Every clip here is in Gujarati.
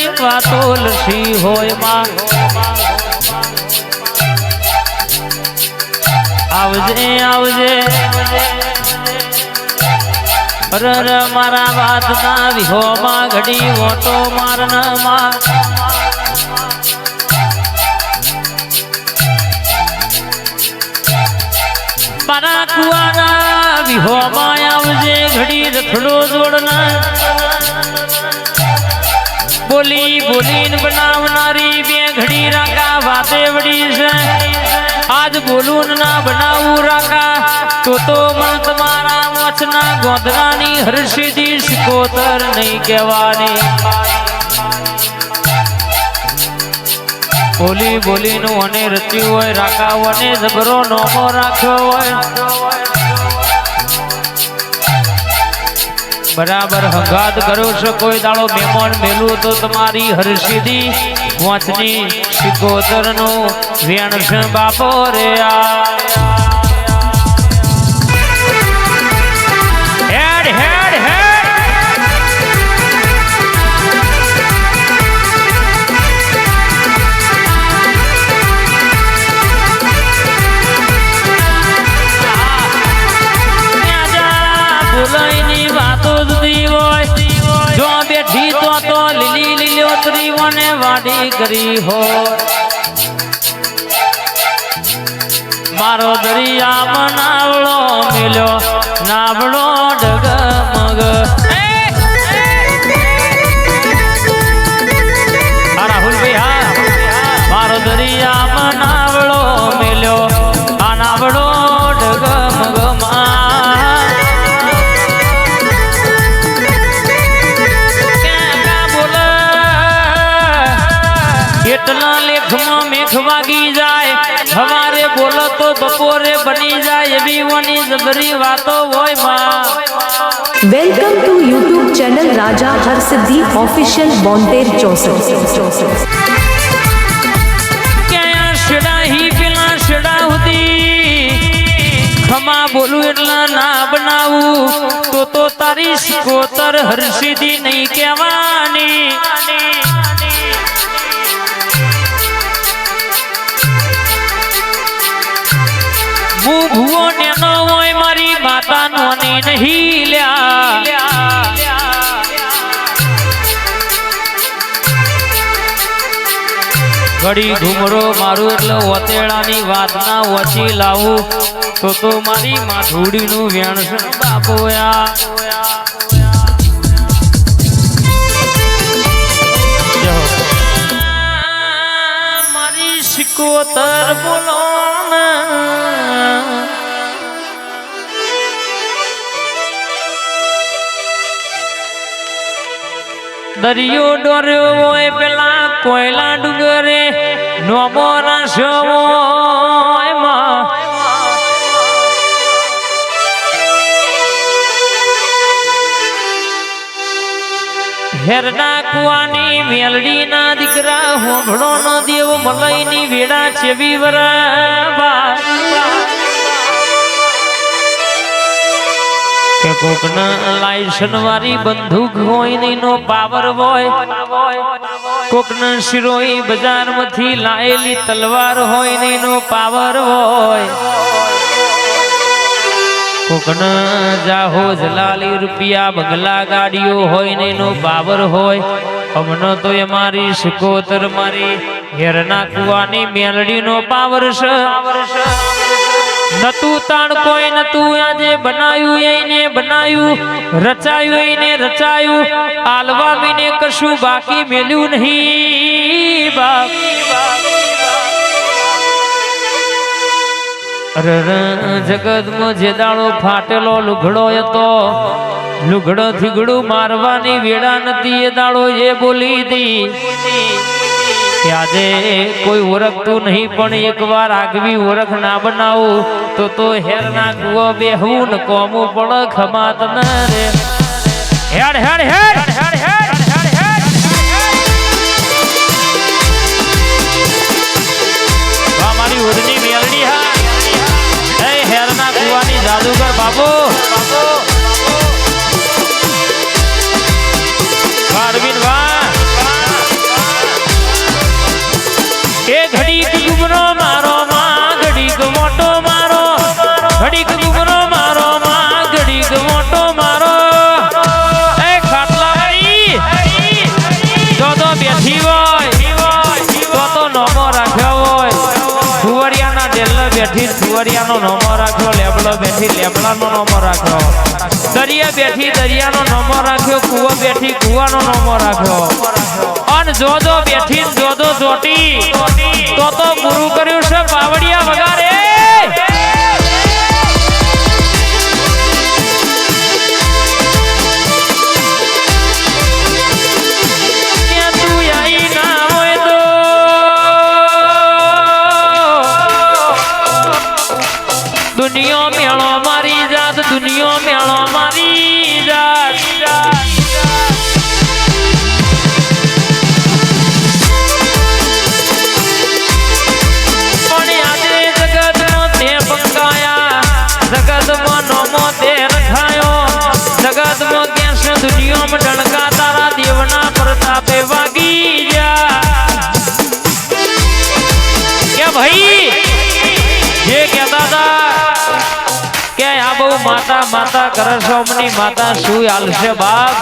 બરી વાતો લસી હોયમાં? આવજે આવજે. અરર મારા વાત ના વિહોમાં ઘડી ઓટો મારનમાં. મારા કુવાના વિહોમાં આવજે, ઘડી રથડો જોડના બોલી, બોલીને બનાવનારી બે ઘડી રાકા વાતે વડી છે. આજ બોલું ના બનાવું રાકા. તો તો મન તમારા વચના ગોધરાની હર્ષિદી શિકોતર નહીં કહેવાની. બોલી, બોલીનું અને રચ્યું હોય રાખાવ અને જબરો નોમો રાખ્યો હોય. બરાબર હગાત કરો છો, કોઈ દાડો મહેમાન મેલું તો તમારી હરસિદ્ધિ વાંચની શિકોતરનું છે બાપો રે આ. વાડી હો મારો દરિયા એટલા લેખમાં મેઘ વાગી જાય. હવારે બોલો તો બપોરે બની જાય એવી ઓની જબરી વાતો હોયમાં. Welcome to YouTube channel Raja Harsiddhi official બોન્ટેર ચોસઠ ક્યાં શેડા હી પેલા શેડા હતી ખમા બોલું એટલા ના બનાવું. તો તો તારી શિકોતર હર્ષિદી નહીં કહેવાની. મારી માતા નોની નહીં લ્યા. ઘડી ઘુમરો મારું એટલે ઓતેડાની વાત ના વચી લાવું. તો તો મારી માથુડીનું વેણ છે બાપોયા. મારી શિકોતર બોલો દરિયો ડોર્યો હોય પેલા કોયલા ડુંગરે, નોમો રાશો હેરના કુવાની મેલડી ના દીકરા હોંભળો નો દેવ મલઈ ની વેડા છેવી વરાબા કોકના લાયસન વાળી બંદૂક હોય ને એનો પાવર હોય, કોકના શિરોઈ બજારમાંથી લાયેલી તલવાર હોય ને પાવર હોય. કોકના જાહો જલાલી રૂપિયા બંગલા ગાડીઓ હોય ને એનો પાવર હોય. હમણો તો એ મારી શિકોતર મારી હેરના કુવાની મેલડીનો પાવર છે. નતું તાણ કોઈ નતું, આજે બનાયું એને બનાયું, રચાયું એને રચાયું આલવા મીને કશું બાકી મેલ્યું નહીં. બાપ. જગતમાં જે દાડો ફાટેલો લુગડો હતો. લુગડો થીગડું મારવાની વેળા નથી એ દાડો એ બોલી દી. કે આજે કોઈ ઓળખતું નહીં, પણ એકવાર આગવી ઓળખ ના બનાવો, તો તો હેર ના કુવો બેહવું ને કોમું પણ ખમાત ન રે. હેડ હેડ હેડ હેડ હેડ મારી ઉડની મેળડી હા. હેરના કુવાની જાદુગર બાબુ બેઠી નમો રાખ્યો લેબડો બેઠી લેબડાનો નમો રાખ્યો દરિયા બેઠી દરિયાનો નમો રાખ્યો, કુવો બેઠી કુવાનો નમો રાખ્યો. અન જોજો બેઠી જોજો જોટી તો તો પૂરું કર્યું છે પાવડિયા વગારે. માતા માતા કરે માતા શું હાલશે બાપ?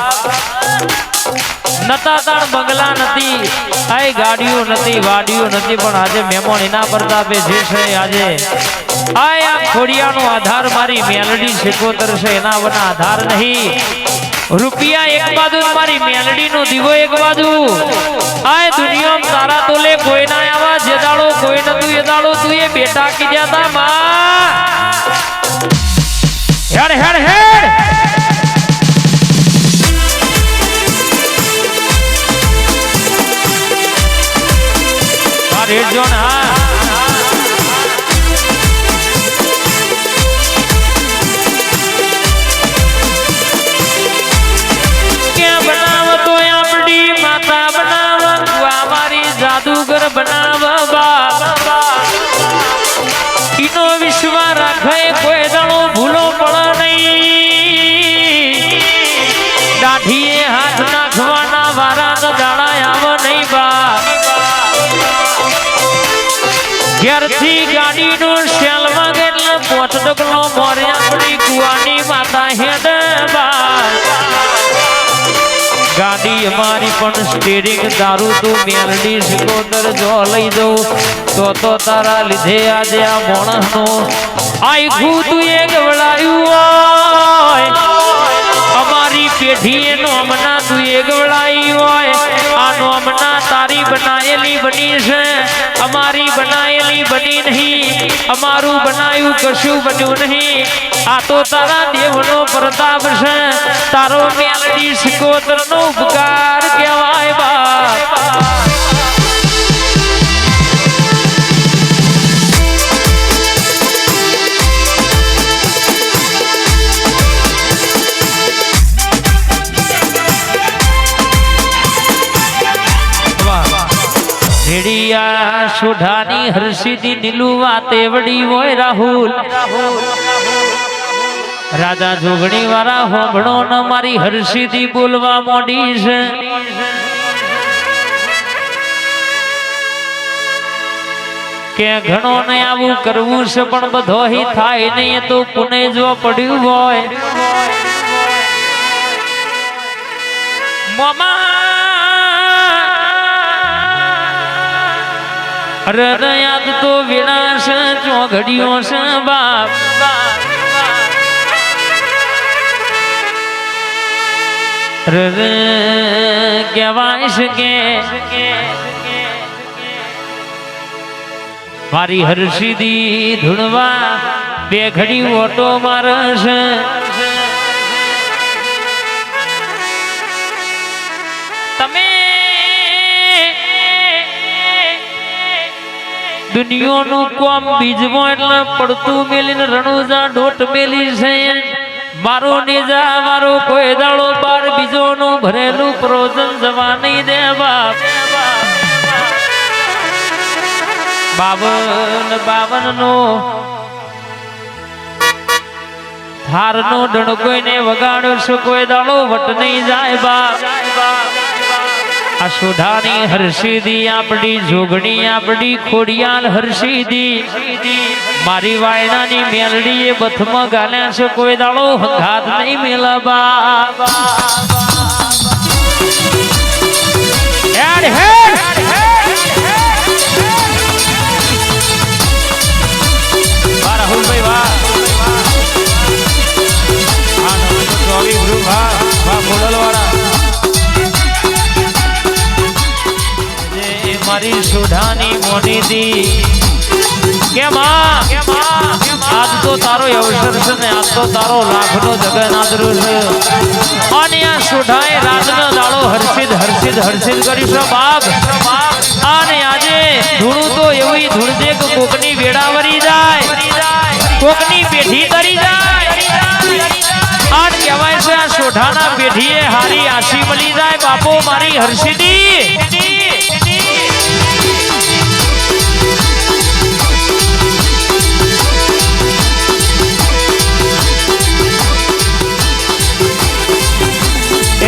નતા તાણ બંગલા નથી આય ગાડીઓ નથી, વાડીઓ નથી, પણ આજે મહેમાન એના પ્રતાપે જે છે આજે. આય આ ખોડિયાનો આધાર મારી મેલડી શિકોતર છે, એના વના આધાર નહીં. રૂપિયા એક બાજુ મારી મેલડી નો દીવો એક બાજુ. આય દુનિયામાં તારા તોલે કોઈ ના આવા, જે દાડો કોઈ નતું, એ દાડો તું એ બેટા કીધા તા, માં હેડ હેડ હેડ રેડ ઝોન હા ડગલો મોરે આપણી કુવાની માતા હેડ ગાડી અમારી પણ સ્ટેરિંગ દારૂ તું મેલડી સિકોતર જો લઈ દઉં તો તો તારા લીધે આજે આ માણસનું આખું તું એ ગવડાયું અમારી પેઢીએ હમણાં તું એ તારી બનાયેલી બની છે. અમારી બનાયેલી બની નહીં. અમારું બનાયું કશું બન્યું નહીં. આ તો તારા દેવનો પ્રતાપ છે. તારો મેલડી સિકોતર નો ઉપકાર કહેવાય બા રેડિયા સુઢાની હર્ષિદી નીલુવા તેવડી હોય રાહુલ. રાજા જોગણી વાળા હોભણો ન મારી હર્ષિદી બોલવા મોડી છે કે ઘણો ને આવું કરવું છે પણ બધો થાય નહીં તો પુણે જો પડ્યું હોય. મમા! હૃદયાત તો વિનાશ ચોઘડીઓ છે બાપ. કહેવાય શકે મારી હર્ષિદી ધૂણવા બે ઘડી ઓટો મારશે દુનિયાનું કોમ બીજવો એટલે પડતું મેલીને રણુજા ઢોટ મેલી છે. મારો નેજા, મારો કોઈ દાડો બાર, બીજોનું ભરેલું પ્રોજન જવા નહીં દે બાપ બાવન બાવન નો હારનો ડણકોઈને વગાડ્યો છે કોઈ દાડો, વટ નહીં જાય બા. આ સોઢાની હર્ષિદી આપડી જોગણી આપડી ખોડિયાલ હર્ષિદી મારી વાયડાની મેલડી એ બથમાં ગાલ્યા છે, કોઈ દાડો હંગાત નહીં મેલાબા હેડ મારી સુધાની મોની દી. આજ તો તારો અવસર છે ને, આજ તો તારો લાખનો જગન્નાથરો છે. અને આ સુધાએ રાતનો દાડો હર્ષિત હર્ષિત હર્ષિત કર્યું છે, બાપ. અને આજે ધૂણું તો એવી ધૂણજે કે કોકની વેડાવરી જાય. કોકની પેઢી તરી જાય. કહેવાય છે, આ સોઢાના પેઢીએ હારી આશી મળી જાય બાપો, મારી હર્ષિદી.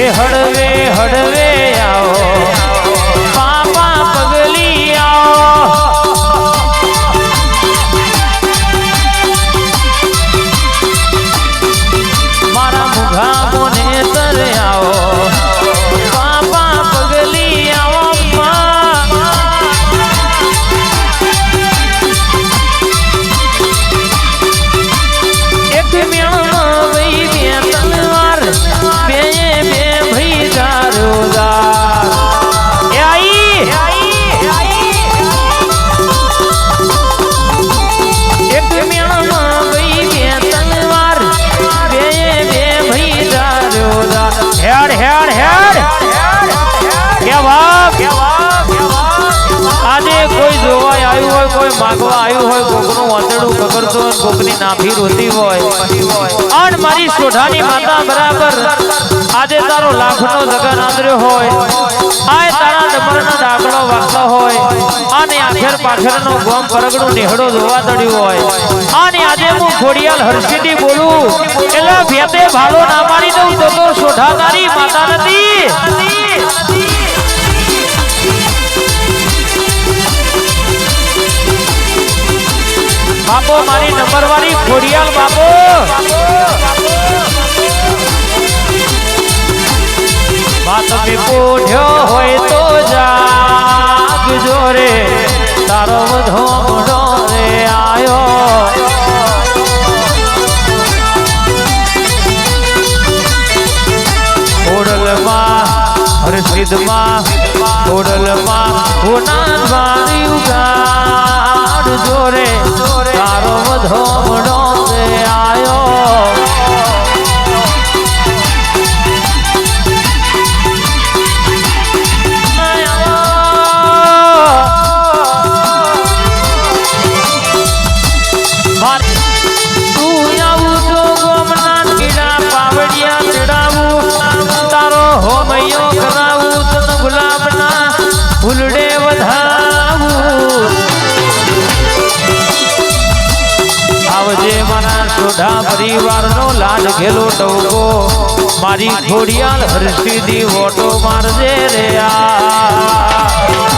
હળવે હળવે હોય કોકની રોતી હોય. અન મારી સોઢાની માતા બરાબર. આજે તારો લાખનો જગન આદર્યો હોય. આય તારા ડમરનો ડાકલો વાગતો હોય. અને આખેર પાછળનો ગોમ પરગડું નેહડો જોવા તડ્યું હોય. અને આજે હું ખોડિયાલ હર્ષિદી બોલું. એટલે ભેતે ભાલો ના મારી દઉં તો સોઢા તારી માતા નથી. બાપો, મારી નંબર વાળી ખોડિયાલ બાપો. વાત તમે પોઢ્યો હોય તો જાગજો રે. તારો વધો મોઢો રે આયો. ઓડલમાં હર્ષિદમાં ઓડલમાં હોના વાળી ઉગાડ જોરે તારો વધો મોઢો રે ઘેલો ટવકો મારી ખોડિયાલ હર્ષિદી વોટો મારજે રે આ.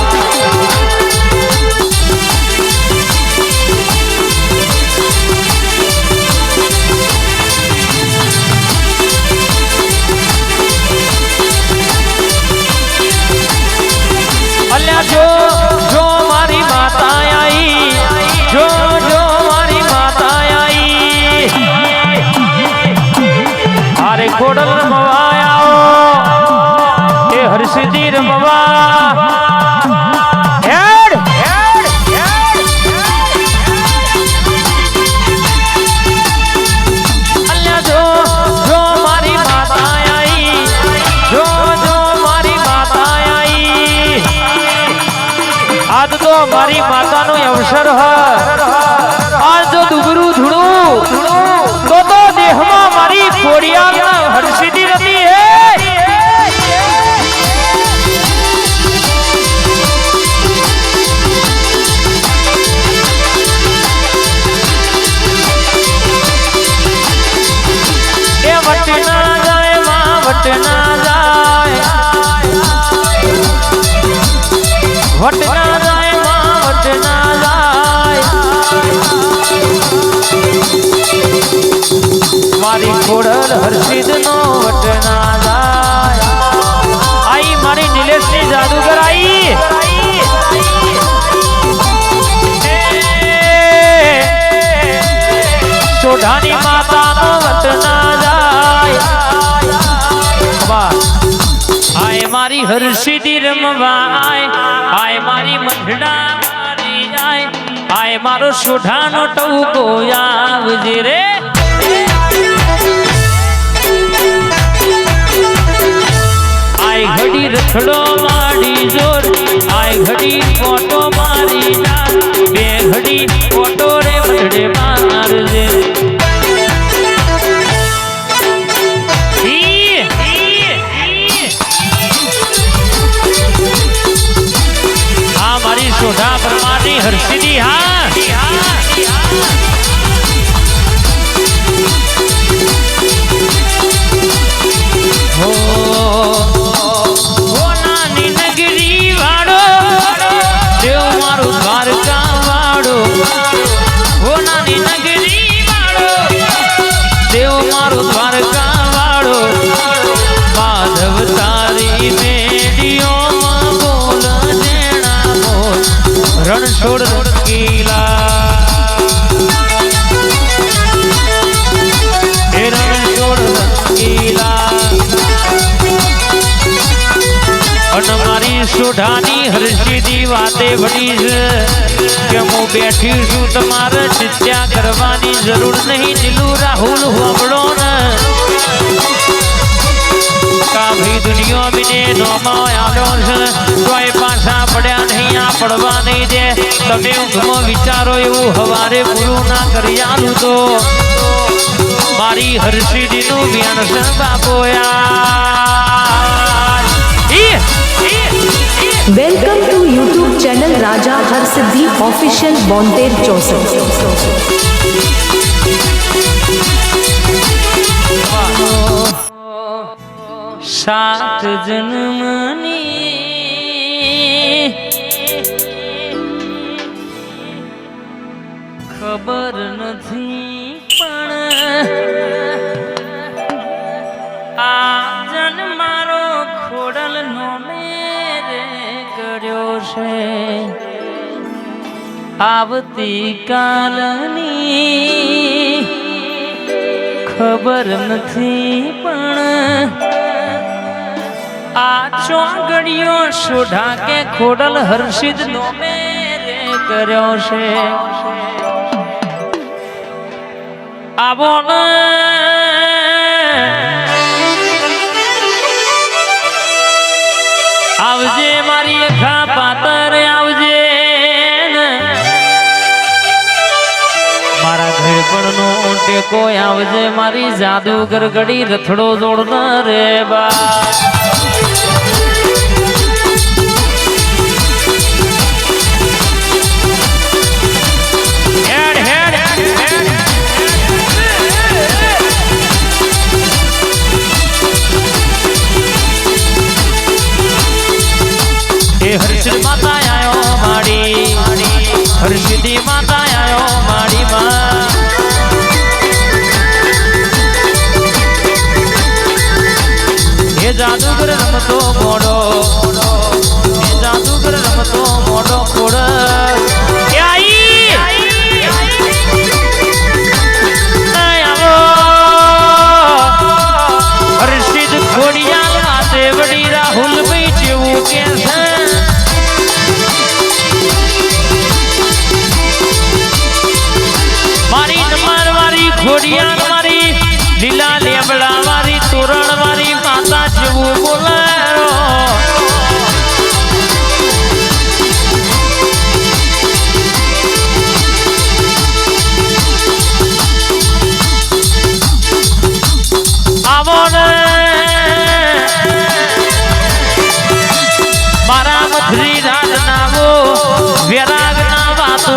મારી આય રમવાય. આય મારી મંડળા મારી જાય આય મારો સુઢાનો ટવકો આવજે રે. આય ઘડી રખડો માડી જોર. આય ઘડી ફોટો મારી જા બે ઘડી ફોટો રે વડે મારજે. હર્ષિદી હા. રણછોડ રંગીલા મારી હર્ષિદી વાતે ભણી છે કે હું બેઠી છું તમારે ચિત્યા કરવાની જરૂર નહીં નીલું રાહુલ હોબળો ને દુનિયા બીને નોમાં આવ્યો છે. કોઈ પાછા પડ્યા નહીં, આ પડવા નહીં દે. તમે ઊંઘમાં વિચારો એવું હવારે પૂરું ના કરી આલું તો. મારી હર્ષિદીનું વ્યણસન બાપોયા. Welcome to YouTube channel Raja Harsiddhi official બોતેર ચોસઠ સાત જન્મની ખબર નથી પણ આ જન મારો ખોડલ નો કર્યો છે આવતી કાલની ખબર નથી પણ આ ચોગડીઓ સોઢા કે ખોડલ હર્ષિદ નો મેરે કર્યો છે. આવો આવજે મારી ખા પાતર, આવજે મારા ઘરપણ નો ટેકો આવજે મારી જાદુગર ઘડી રથડો દોડના રે બા.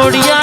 छोड़िया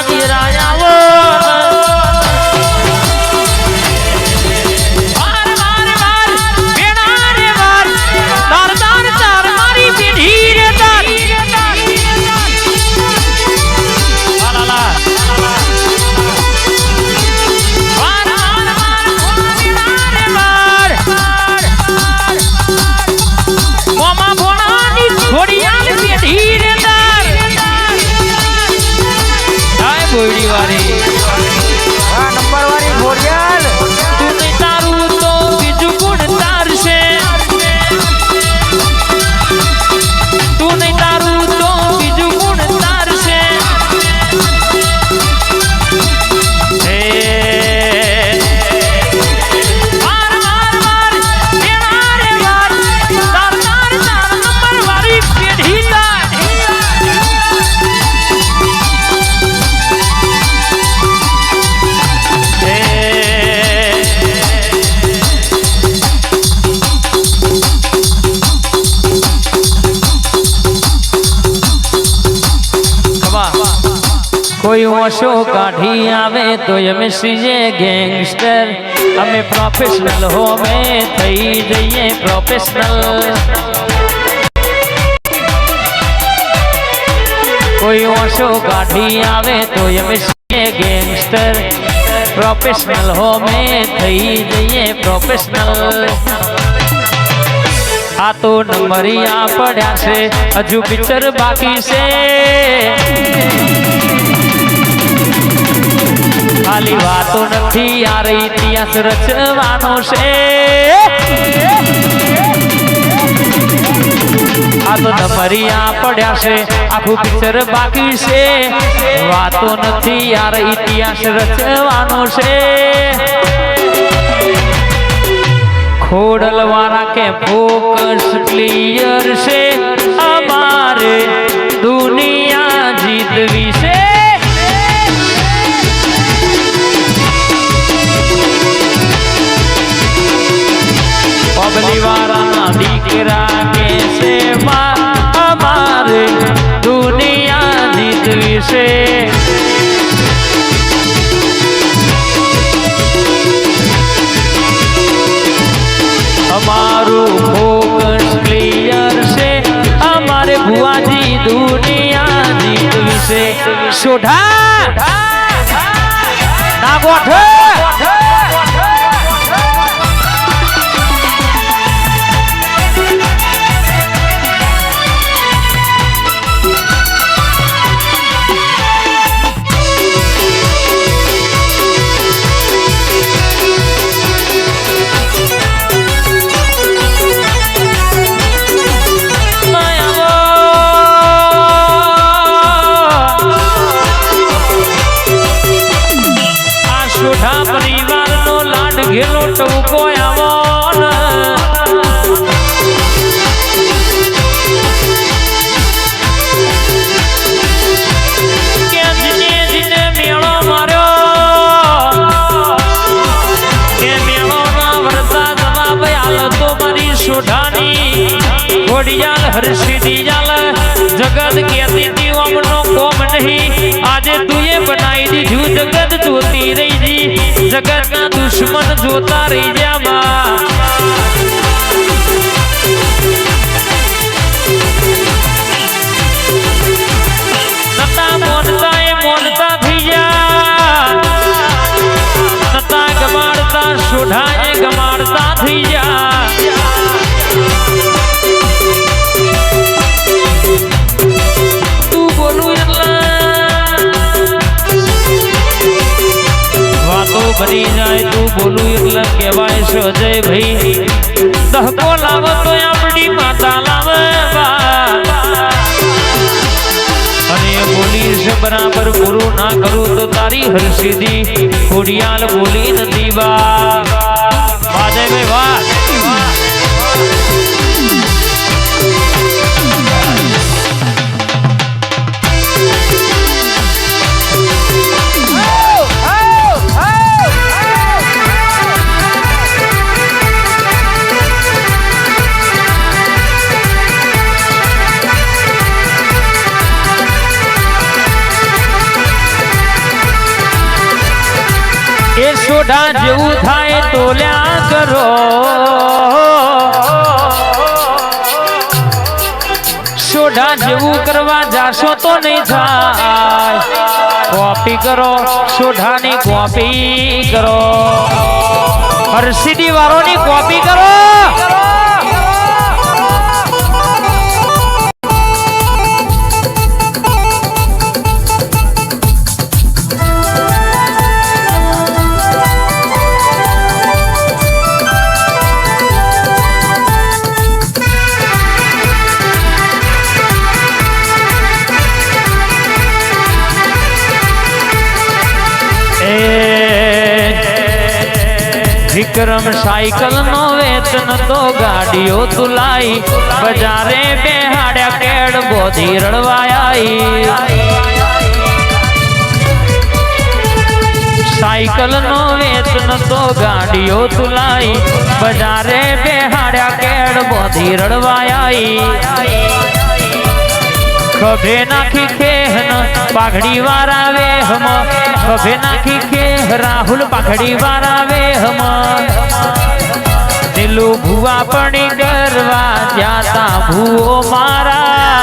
કોઈ ઓશો કાઢી આવે તો અમે સીજે ગેંગસ્ટર અમે પ્રોફેશનલ હો અમે થઈ જઈએ પ્રોફેશનલ કોઈ ઓશો કાઢી આવે તો અમે છીએ ગેંગસ્ટર પ્રોફેશનલ હો અમે થઈ જઈએ પ્રોફેશનલ આ તો નંબરિયા પડ્યા છે હજુ પિક્ચર બાકી છે ખાલી વાતો નથી યાર, ઇતિહાસ રચવાનો છે. પડ્યા છે, આખું પિક્ચર બાકી છે. વાતો નથી યાર, ઇતિહાસ રચવાનો છે. ખોડલ વાળા કે ફોકસ ક્લિયર છે, અમારે દુનિયા જીતવી વાળાના દીકરા કે છે માં અમારે દુનિયા જીતવી છે અમારું ફોકસ ક્લિયર છે અમારે ભુવાજી દુનિયા જીતવી છે સોઢા ઘોડિયાલ હર્ષિદિયાલ જગત કહેતી હતી અમનો કોમ નહીં આજે તુએ બનાવી દીધું જગત જોતી રહી જી જગતના દુશ્મન જોતા રહી જામાં નતા મોનતા એ મોનતા થઈ જા નતા ગમાડતા સોઢા એ ગમાડતા થઈ બની જાય તું બોલું એટલે કહેવાય છે અજય ભાઈ દહકો લાવો તો આપણી માતા લાવે બા. અને એ બોલી છે બરાબર પૂરું ના કરું તો તારી હરસિદ્ધિ ખોડિયાલ બોલી નથી બા વાજે ભાઈ વાહ સોઢા જેવું થાય તોલ્યા કરો. સોઢા જેવું કરવા જાશો તો નહીં થાય. કોપી કરો, સોઢાની કોપી કરો. હરસિદી વાળોની કોપી કરો. વિક્રમ સાયકલ નો વેતન તો ગાડીઓ તુલાઈ બજારે બેહાડ્યા કેડ બોધી રળવાયાઈ સાયકલ નો વેતન તો ગાડીઓ તુલાઈ બજારે બેહાડ્યા કેડ બોધી રડવાઈ ખભે નાખી ખેહન પાઘડી વાળા વેહમ ખભે નાખી ખેહ, રાહુલ પાઘડી વાળા વેહમ નીલું ભુવા પણી ગરવા જાતા ભૂઓ મારા.